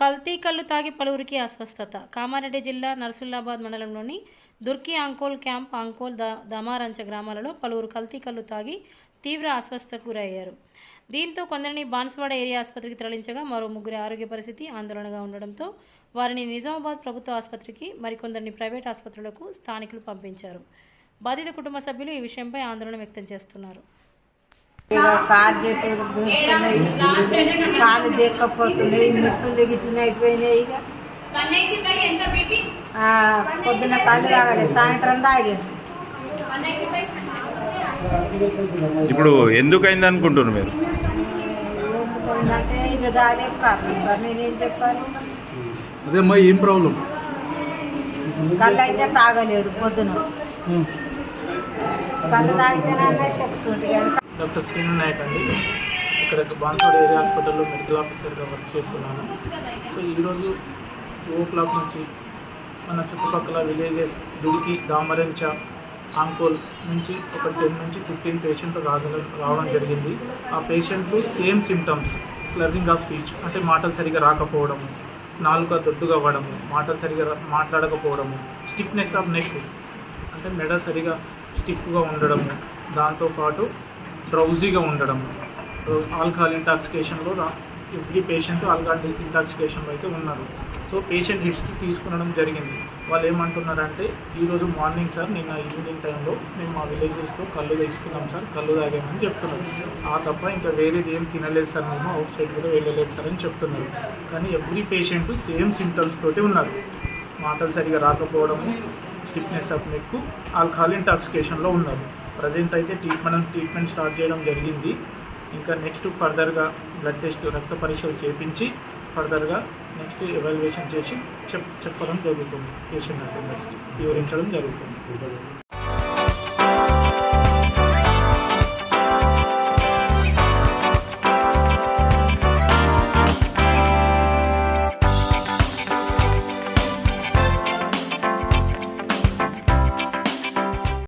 కల్తీ కళ్ళు తాగి పలువురికి అస్వస్థత. కామారెడ్డి జిల్లా నర్సుల్లాబాద్ మండలంలోని దుర్కి అంకోల్ క్యాంప్ అంకోల్ ద దమారంచ గ్రామాలలో పలువురు కల్తీ కళ్ళు తాగి తీవ్ర అస్వస్థకు గురయ్యారు. దీంతో కొందరిని బాన్స్వాడ ఏరియా ఆసుపత్రికి తరలించగా మరో ముగ్గురి ఆరోగ్య పరిస్థితి ఆందోళనగా ఉండడంతో వారిని నిజామాబాద్ ప్రభుత్వ ఆసుపత్రికి మరికొందరిని ప్రైవేట్ ఆసుపత్రులకు స్థానికులు పంపించారు. బాధిత కుటుంబ సభ్యులు ఈ విషయంపై ఆందోళన వ్యక్తం చేస్తున్నారు. ఇక కాలు చేతులు గుంజుతున్నాయి కాలు దేక్కపోతున్నాయి మిర్సులు దిగుతున్నాయి అయిపోయినాయి ఇక. పొద్దున్న కళ్ళు తాగలేదు సాయంత్రం పై ఇప్పుడు ఎందుకు అయింది అనుకుంటున్నారు మీరు? ఇక అదే ప్రాబ్లం సార్ నేనేం చెప్పాలి? అదే ఏం ప్రాబ్లం? కళ్ళు అయితే తాగలేడు పొద్దున. కళ్ళు తాగితేనే డాక్టర్ శ్రీను నాయక్ అండి. ఇక్కడ బాన్సోడ్ ఏరియా హాస్పిటల్లో మెడికల్ ఆఫీసర్గా వర్క్ చేస్తున్నాను. సో ఈరోజు టూ ఓ క్లాక్ నుంచి మన చుట్టుపక్కల విలేజెస్ దుడికి దామరెంచ ఆంకోల్ నుంచి ఒక టెన్ నుంచి ఫిఫ్టీన్ పేషెంట్ రాగల రావడం జరిగింది. ఆ పేషెంట్లు same symptoms slurring of speech అంటే మాటలు సరిగా రాకపోవడము నాలుక దొడ్డుగా అవ్వడము మాటలు సరిగా రా- మాట్లాడకపోవడము స్టిఫ్నెస్ ఆఫ్ నెక్ అంటే మెడ సరిగా స్టిఫ్గా ఉండడము దాంతోపాటు డ్రౌజీగా ఉండడము. ఆల్కహాల్ ఇంటాక్సికేషన్లో ఎవ్రీ పేషెంట్ ఆల్కహాల్ ఇంటాక్సికేషన్లో అయితే ఉన్నారు. సో పేషెంట్ హిస్టరీ తీసుకునడం జరిగింది. వాళ్ళు ఏమంటున్నారంటే ఈరోజు మార్నింగ్ సార్ నిన్న ఈవినింగ్ టైంలో మేము మా విలేజెస్లో కళ్ళు తీసుకున్నాం సార్ కళ్ళు తాగామని చెప్తున్నారు. ఆ తప్ప ఇంకా వేరేది ఏం తినలేదు సార్ మేము అవుట్ సైడ్ కూడా వెళ్ళలేదు సార్ అని చెప్తున్నారు. కానీ ఎవ్రీ పేషెంట్ సేమ్ సింటమ్స్ తోటి ఉన్నారు. మాటలు సరిగా రాకపోవడము స్టిఫ్నెస్ ఆఫ్ నెక్ ఆల్కహాల్ ఇంటాక్సికేషన్లో ఉన్నారు ప్రజెంట్ అయితే ట్రీట్ మనం ట్రీట్మెంట్ స్టార్ట్ చేయడం జరిగింది. ఇంకా నెక్స్ట్ ఫర్దర్గా బ్లడ్ టెస్ట్ రక్త పరీక్షలు చేపించి ఫర్దర్గా నెక్స్ట్ ఎవాల్యుయేషన్ చేసి చెప్ చెప్పడం జరుగుతుంది. పేషెంట్ అటెండర్స్కి వివరించడం జరుగుతుంది.